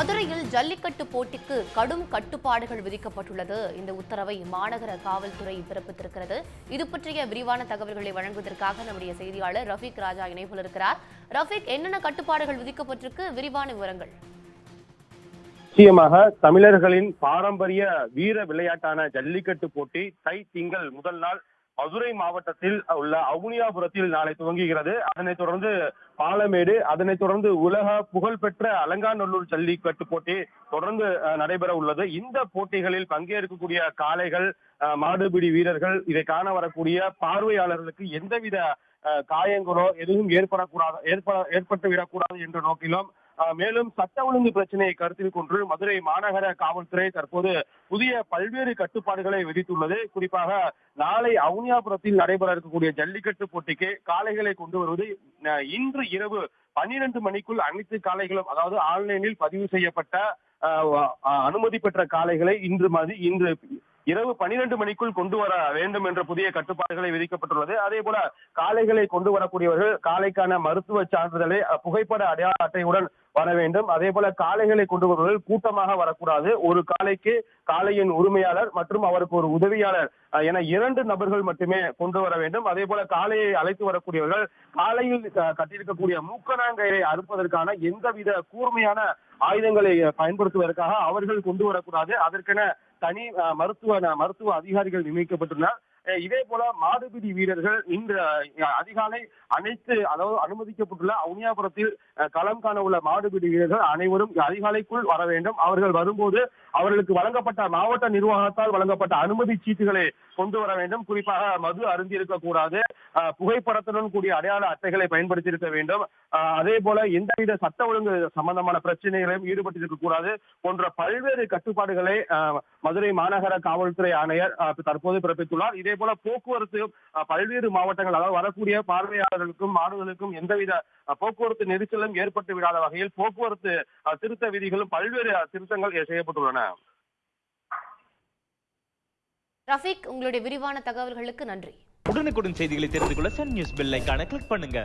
மதுரையில் ஜல்லிக்கட்டு போட்டிக்கு கடும் கட்டுப்பாடுகள் விதிக்கப்பட்டுள்ளது. இந்த உத்தரவை மாநகர காவல்துறை பிறப்பித்திருக்கிறது. இது பற்றிய விரிவான தகவல்களை வழங்குவதற்காக நம்முடைய செய்தியாளர் ரஃபீக் ராஜா இணைப்பில் இருக்கிறார். ரஃபீக் என்னென்ன கட்டுப்பாடுகள் விதிக்கப்பட்டிருக்கு? விரிவான விவரங்கள். நிச்சயமாக தமிழர்களின் பாரம்பரிய வீர விளையாட்டான ஜல்லிக்கட்டு போட்டி தை திங்கள் முதல் நாள் மதுரை மாவட்டத்தில் உள்ள அவுனியாபுரத்தில் நாளை துவங்குகிறது. அதனைத் தொடர்ந்து பாலமேடு அதனைத் தொடர்ந்து உலக புகழ்பெற்ற அலங்காநல்லூர் ஜல்லிக்கட்டு போட்டி தொடர்ந்து அஹ், நடைபெற உள்ளது. இந்த போட்டிகளில் பங்கேற்கக்கூடிய காளைகள் அஹ், மாடுபிடி வீரர்கள் இதை காண வரக்கூடிய பார்வையாளர்களுக்கு எந்தவித காயங்களோ எதுவும் ஏற்படக்கூடாது ஏற்பட ஏற்பட்டு விடக்கூடாது என்ற நோக்கிலும் மேலும் சட்ட ஒழுங்கு பிரச்சனையை கருத்தில் கொண்டு மதுரை மாநகர காவல்துறை தற்போது புதிய பல்வேறு கட்டுப்பாடுகளை விதித்துள்ளது. குறிப்பாக நாளை அவுனியாபுரத்தில் நடைபெற இருக்கக்கூடிய ஜல்லிக்கட்டு போட்டிக்கு காளைகளை கொண்டு வருவது இன்று இரவு பன்னிரண்டு மணிக்குள் அனைத்து காளைகளும் அதாவது ஆன்லைனில் பதிவு செய்யப்பட்ட அனுமதி பெற்ற காளைகளை இன்று மதி இன்று இரவு பனிரெண்டு மணிக்குள் கொண்டு வர வேண்டும் என்ற புதிய கட்டுப்பாடுகளை விதிக்கப்பட்டுள்ளது. அதே போல காளைகளை கொண்டு வரக்கூடியவர்கள் காளைக்கான மருத்துவ சான்றிதழை புகைப்பட அடையாள அட்டையுடன் வர வேண்டும். அதே போல காளைகளை கொண்டு வருவர்கள் கூட்டமாக வரக்கூடாது. ஒரு காளைக்கு காளையின் உரிமையாளர் மற்றும் அவருக்கு ஒரு உதவியாளர் என இரண்டு நபர்கள் மட்டுமே கொண்டு வர வேண்டும். அதே போல காளையை அழைத்து வரக்கூடியவர்கள் காலையில் கட்டியிருக்கக்கூடிய மூக்கணாங்கயிறை அறுப்பதற்கான எந்தவித கூர்மையான ஆயுதங்களை பயன்படுத்துவதற்காக அவர்கள் கொண்டு வரக்கூடாது. அதற்கென தனி மருத்துவ மருத்துவ அதிகாரிகள் நியமிக்கப்பட்டுள்ளனர். இதே போல மாடுபிடி வீரர்கள் இன்று அதிகாலை அனைத்து அதாவது அனுமதிக்கப்பட்டுள்ள அவுனியாபுரத்தில் களம் காண உள்ள மாடுபிடி வீரர்கள் அனைவரும் அதிகாலைக்குள் வர வேண்டும். அவர்கள் வரும்போது அவர்களுக்கு வழங்கப்பட்ட மாவட்ட நிர்வாகத்தால் வழங்கப்பட்ட அனுமதி சீட்டுகளை கொண்டு வர வேண்டும். குறிப்பாக மது அருந்திருக்க கூடாது அஹ், புகைப்படத்துடன் கூடிய அடையாள அட்டைகளை பயன்படுத்தி இருக்க வேண்டும். அஹ், அதே போல எந்தவித சட்ட ஒழுங்கு சம்பந்தமான பிரச்சனைகளையும் ஈடுபட்டிருக்க கூடாது போன்ற பல்வேறு கட்டுப்பாடுகளை அஹ், மதுரை மாநகர காவல்துறை ஆணையர் தற்போது பிறப்பித்துள்ளார். இதே போல போக்குவரத்து பல்வேறு மாவட்டங்கள் அதாவது வரக்கூடிய பார்வையாளர்களுக்கும் மாடுகளுக்கும் எந்தவித போக்குவரத்து நெரிசலும் ஏற்பட்டு விடாத வகையில் போக்குவரத்து திருத்த விதிகளும் பல்வேறு திருத்தங்கள் செய்யப்பட்டுள்ளன. ரஃபீக் உங்களுடைய விரிவான தகவல்களுக்கு நன்றி. உடனுக்குடன் செய்திகளை தெரிந்து கொள்ள சன் நியூஸ் பெல் ஐகானை கிளிக் பண்ணுங்க.